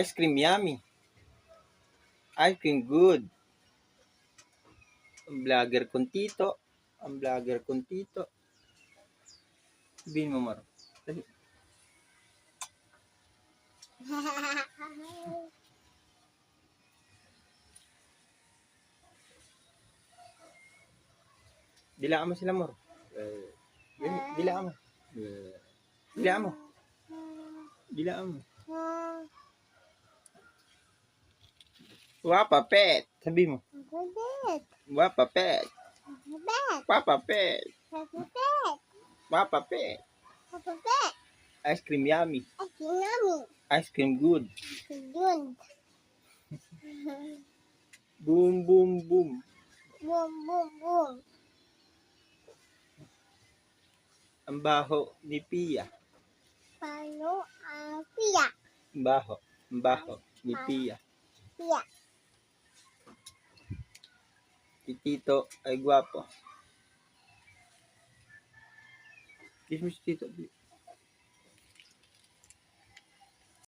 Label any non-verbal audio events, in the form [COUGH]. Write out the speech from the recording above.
Ice cream yummy. Ice cream good. Ang vlogger kong tito. Ang vlogger kong tito. Sabihin mo, Maro. Dali. [LAUGHS] Dilaan mo sila, Maro. Eh, dili- dilaan mo. Eh, Dilaan mo. Dilaan mo. [LAUGHS] Wapa pet. Sabi mo. Wapa pet. Papa pet. Bed. Papa pet. Bed. Ice cream yummy. Ay, nami. Ice cream good. Yun. Boom, boom, boom. Boom, boom, boom. Ang baho ni Pia. Paano ang piya? Ang baho. Ang baho ni Pia. Piya. Si Tito ay gwapo. Kiss mo si Tito.